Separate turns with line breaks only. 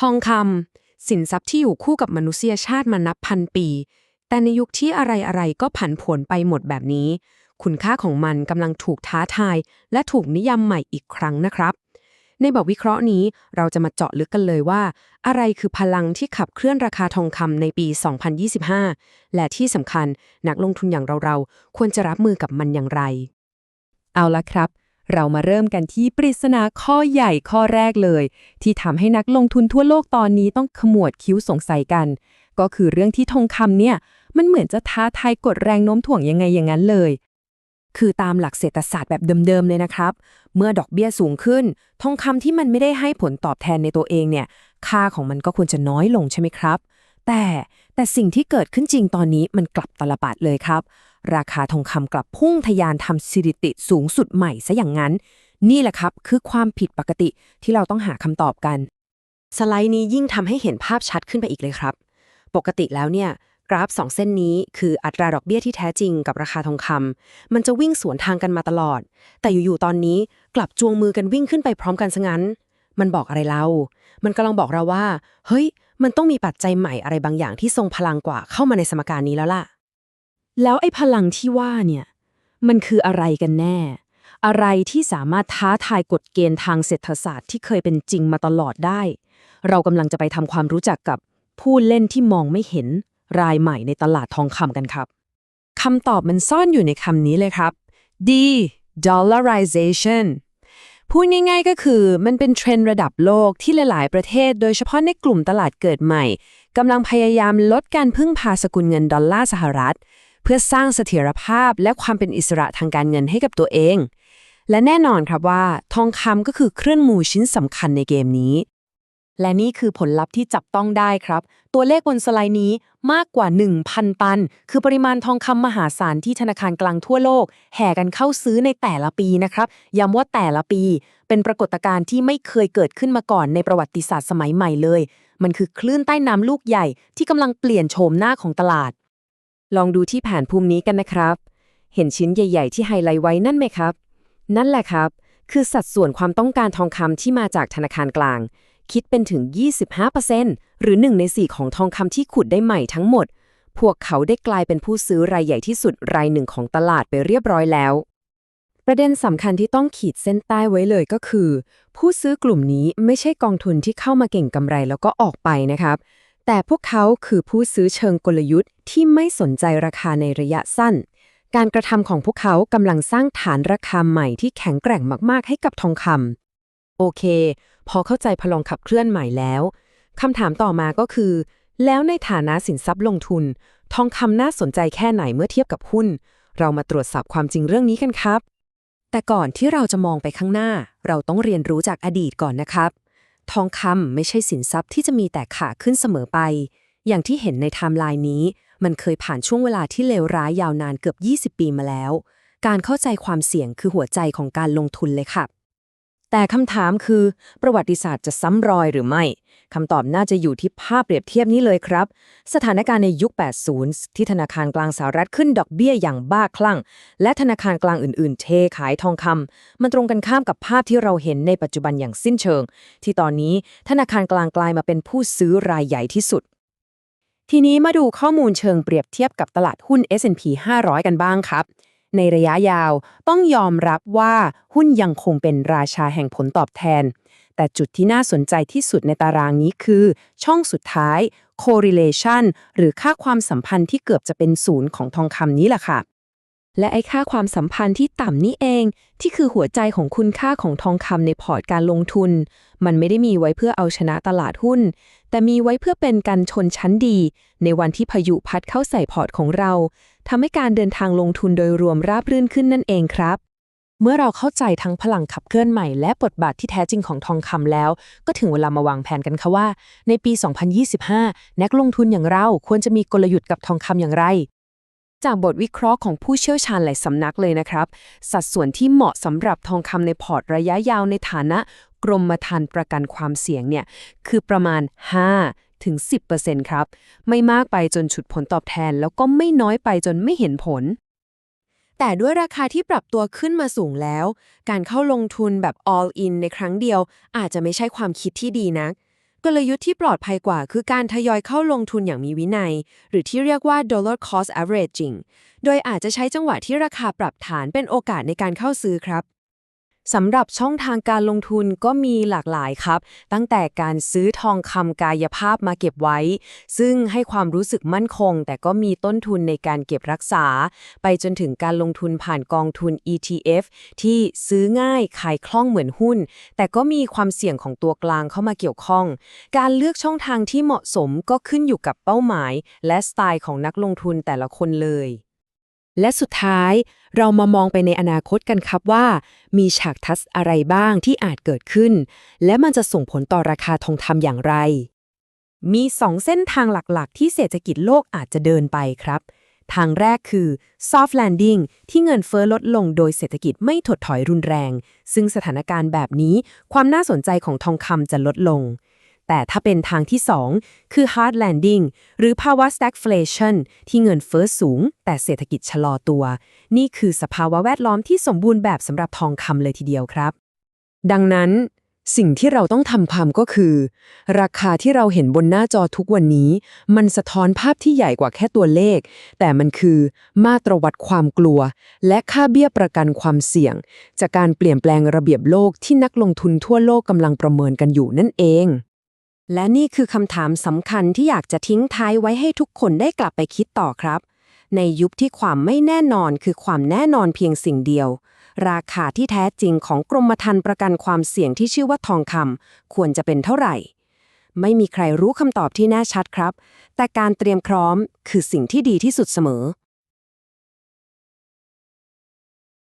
ทองคำสินทรัพย์ที่อยู่คู่กับมนุษยชาติมานับพันปี แต่ในยุคที่อะไรๆก็ผันผวนไปหมดแบบนี้ คุณค่าของมันกำลังถูกท้าทาย และถูกนิยามใหม่อีกครั้งนะครับ ในบทวิเคราะห์นี้เราจะมาเจาะลึกกันเลยว่า อะไรคือพลังที่ขับเคลื่อนราคาทองคำในปี 2025 และที่สำคัญนักลงทุนอย่างเราๆควรจะรับมือกับมันอย่างไร
เอาละครับ เรามาเริ่มกันที่ปริศนาข้อใหญ่ข้อแรกเลย ที่ทำให้นักลงทุนทั่วโลกตอนนี้ต้องขมวดคิ้วสงสัยกัน ก็คือเรื่องที่ทองคำเนี่ย มันเหมือนจะท้าทายกดแรงโน้มถ่วงยังไงอย่างนั้นเลย
คือตามหลักเศรษฐศาสตร์แบบเดิมๆเลยนะครับ เมื่อดอกเบี้ยสูงขึ้น ทองคำที่มันไม่ได้ให้ผลตอบแทนในตัวเองเนี่ย ค่าของมันก็ควรจะน้อยลงใช่ไหมครับ แต่แต่สิ่งที่เกิดขึ้นจริงตอนนี้มันกลับตลบัดเลยครับ ราคาทองคำกลับพุ่งทะยานทำสถิติสูงสุดใหม่ซะอย่างนั้น นี่แหละครับคือความผิดปกติที่เราต้องหาคำตอบกัน สไลด์นี้ยิ่งทำให้เห็นภาพชัดขึ้นไปอีกเลยครับ ปกติแล้วเนี่ยกราฟ 2 เส้นนี้คืออัตราดอกเบี้ยที่แท้จริงกับราคาทองคำมันจะวิ่งสวนทางกันมาตลอด แต่อยู่ๆตอนนี้กลับจวงมือกันวิ่งขึ้นไปพร้อมกันซะงั้น มันบอกอะไรเรา มันกำลังบอกเราว่า เฮ้ย มันต้องมีปัจจัยใหม่อะไรบางอย่างที่ทรงพลังกว่าเข้ามาในสมการนี้แล้วล่ะ
แล้วไอ้พลังที่ว่าเนี่ย มันคืออะไรกันแน่ อะไรที่สามารถท้าทายกฎเกณฑ์ทางเศรษฐศาสตร์ที่เคยเป็นจริงมาตลอดได้ เรากำลังจะไปทำความรู้จักกับผู้เล่นที่มองไม่เห็นรายใหม่ในตลาดทองคำกันครับคำตอบมันซ่อนอยู่ในคำนี้เลยครับ D dollarization พูดง่ายๆก็คือมันเป็นเทรนด์ระดับโลกที่หลายๆประเทศ โดยเฉพาะในกลุ่มตลาดเกิดใหม่กำลังพยายามลดการพึ่งพาสกุลเงินดอลลาร์สหรัฐ เพื่อสร้างเสถียรภาพและความเป็นอิสระทางการเงินให้กับตัวเอง และแน่นอนครับว่าทองคำก็คือเครื่องมือชิ้นสำคัญในเกมนี้ และนี่คือผลลัพธ์ที่จับต้องได้ครับ ตัวเลขบนสไลด์นี้มากกว่า 1,000 ตัน คือปริมาณทองคำมหาศาลที่ธนาคารกลางทั่วโลก แห่กันเข้าซื้อในแต่ละปีนะครับ ย้ำว่าแต่ละปี เป็นปรากฏการณ์ที่ไม่เคยเกิดขึ้นมาก่อนในประวัติศาสตร์สมัยใหม่เลย มันคือคลื่นใต้น้ำลูกใหญ่ที่กำลังเปลี่ยนโฉมหน้าของตลาด ลองดูที่แผนภูมินี้กันนะครับ เห็นชิ้นใหญ่ ๆ ที่ไฮไลท์ไว้นั่นไหมครับ นั่นแหละครับ คือสัดส่วนความต้องการทองคำที่มาจากธนาคารกลาง คิดเป็นถึง 25%หรือ 1 ใน 4 ของทองคำที่ขุดได้ใหม่ทั้งหมด พวกเขาได้กลายเป็นผู้ซื้อรายใหญ่ที่สุดรายหนึ่งของตลาดไปเรียบร้อยแล้วประเด็นสำคัญที่ต้องขีดเส้นใต้ไว้เลยก็คือ ผู้ซื้อกลุ่มนี้ไม่ใช่กองทุนที่เข้ามาเก่งกำไรแล้วก็ออกไปนะครับ แต่พวกเขาคือผู้ซื้อเชิงกลยุทธ์ที่ไม่สนใจราคาในระยะสั้น การกระทำของพวกเขากำลังสร้างฐานราคาใหม่ที่แข็งแกร่งมากๆให้กับทองคำโอเค พอเข้าใจพลังขับเคลื่อนใหม่แล้วคำถามต่อมาก็คือ แล้วในฐานะสินทรัพย์ลงทุน ทองคำน่าสนใจแค่ไหนเมื่อเทียบกับหุ้น เรามาตรวจสอบความจริงเรื่องนี้กันครับ แต่ก่อนที่เราจะมองไปข้างหน้า เราต้องเรียนรู้จากอดีตก่อนนะครับ ทองคำไม่ใช่สินทรัพย์ที่จะมีแต่ขาขึ้นเสมอไป อย่างที่เห็นในไทม์ไลน์นี้ มันเคยผ่านช่วงเวลาที่เลวร้ายยาวนานเกือบ 20 ปีมาแล้ว การเข้าใจความเสี่ยงคือหัวใจของการลงทุนเลยค่ะ แต่คำถามคือประวัติศาสตร์จะซ้ำรอยหรือไม่คำตอบน่าจะอยู่ที่ภาพเปรียบเทียบนี้เลยครับ สถานการณ์ในยุค 80 ที่ธนาคารกลางสหรัฐขึ้นดอกเบี้ยอย่างบ้าคลั่ง และธนาคารกลางอื่นๆ เทขายทองคำมันตรงกันข้ามกับภาพที่เราเห็นในปัจจุบันอย่างสิ้นเชิง ที่ตอนนี้ธนาคารกลางกลายมาเป็นผู้ซื้อรายใหญ่ที่สุด ทีนี้มาดูข้อมูลเชิงเปรียบเทียบกับตลาดหุ้น S&P 500 กันบ้างครับ ในระยะยาวต้องยอมรับว่าหุ้นยังคงเป็นราชาแห่งผลตอบแทน แต่จุดที่น่าสนใจที่สุดในตารางนี้คือ ช่องสุดท้าย correlation หรือค่าความสัมพันธ์ที่เกือบจะเป็นศูนย์ของทองคำนี้แหละค่ะ และไอ้ค่าความสัมพันธ์ที่ต่ำนี่เอง ที่คือหัวใจของคุณค่าของทองคำในพอร์ตการลงทุน มันไม่ได้มีไว้เพื่อเอาชนะตลาดหุ้น แต่มีไว้เพื่อเป็นการชนชั้นดี ในวันที่พายุพัดเข้าใส่พอร์ตของเราทำให้การเดินทางลงทุนโดยรวมราบรื่นขึ้นนั่นเองครับ เมื่อเราเข้าใจทั้งพลังขับเคลื่อนใหม่และบทบาทที่แท้จริงของทองคำแล้ว ก็ถึงเวลามาวางแผนกันค่ะว่า ในปี 2025 นักลงทุนอย่างเราควรจะมีกลยุทธ์กับทองคำอย่างไร จากบทวิเคราะห์ของผู้เชี่ยวชาญหลายสำนักเลยนะครับ สัดส่วนที่เหมาะสำหรับทองคำในพอร์ตระยะยาวในฐานะกรมธรรม์ประกันความเสี่ยงเนี่ย คือประมาณ 5 ถึง 10%ครับ ไม่มากไปจนฉุดผลตอบแทน แล้วก็ไม่น้อยไปจนไม่เห็นผล แต่ด้วยราคาที่ปรับตัวขึ้นมาสูงแล้ว การเข้าลงทุนแบบ all in ในครั้งเดียว อาจจะไม่ใช่ความคิดที่ดีนัก
กลยุทธ์ที่ปลอดภัยกว่าคือการทยอยเข้าลงทุนอย่างมีวินัย หรือที่เรียกว่า dollar cost averaging โดยอาจจะใช้จังหวะที่ราคาปรับฐานเป็นโอกาสในการเข้าซื้อครับ สำหรับช่องทางการลงทุนก็มีหลากหลายครับ ตั้งแต่การซื้อทองคำกายภาพมาเก็บไว้ ซึ่งให้ความรู้สึกมั่นคง แต่ก็มีต้นทุนในการเก็บรักษา ไปจนถึงการลงทุนผ่านกองทุน ETF ที่ซื้อง่ายขายคล่องเหมือนหุ้น แต่ก็มีความเสี่ยงของตัวกลางเข้ามาเกี่ยวข้อง การเลือกช่องทางที่เหมาะสมก็ขึ้นอยู่กับเป้าหมาย และสไตล์ของนักลงทุนแต่ละคนเลย และสุดท้ายเรามามองไปในอนาคตกันครับว่า มีฉากทัศน์อะไรบ้างที่อาจเกิดขึ้น และมันจะส่งผลต่อราคาทองคำอย่างไร มีสองเส้นทางหลักๆ ที่เศรษฐกิจโลกอาจจะเดินไปครับ ทางแรกคือ soft landing ที่เงินเฟ้อลดลงโดยเศรษฐกิจไม่ถดถอยรุนแรง ซึ่งสถานการณ์แบบนี้ ความน่าสนใจของทองคำจะลดลง แต่ถ้าเป็นทางที่ 2 คือ hard landing หรือภาวะ stagflation ที่เงินเฟ้อสูง แต่เศรษฐกิจชะลอตัว นี่คือสภาวะแวดล้อมที่สมบูรณ์แบบสำหรับทองคำเลยทีเดียวครับ ดังนั้น สิ่งที่เราต้องทำความก็คือ ราคาที่เราเห็นบนหน้าจอทุกวันนี้ มันสะท้อนภาพที่ใหญ่กว่าแค่ตัวเลข แต่มันคือมาตรวัดความกลัว และค่าเบี้ยประกันความเสี่ยง จากการเปลี่ยนแปลงระเบียบโลกที่นักลงทุนทั่วโลกกำลังประเมินกันอยู่นั่นเอง และนี่คือคำถามสำคัญที่อยากจะทิ้งท้ายไว้ให้ทุกคนได้กลับไปคิดต่อครับ ในยุคที่ความไม่แน่นอนคือความแน่นอนเพียงสิ่งเดียว ราคาที่แท้จริงของกรมธรรม์ประกันความเสี่ยงที่ชื่อว่าทองคำควรจะเป็นเท่าไหร่ ไม่มีใครรู้คำตอบที่แน่ชัดครับ แต่การเตรียมพร้อมคือสิ่งที่ดีที่สุดเสมอ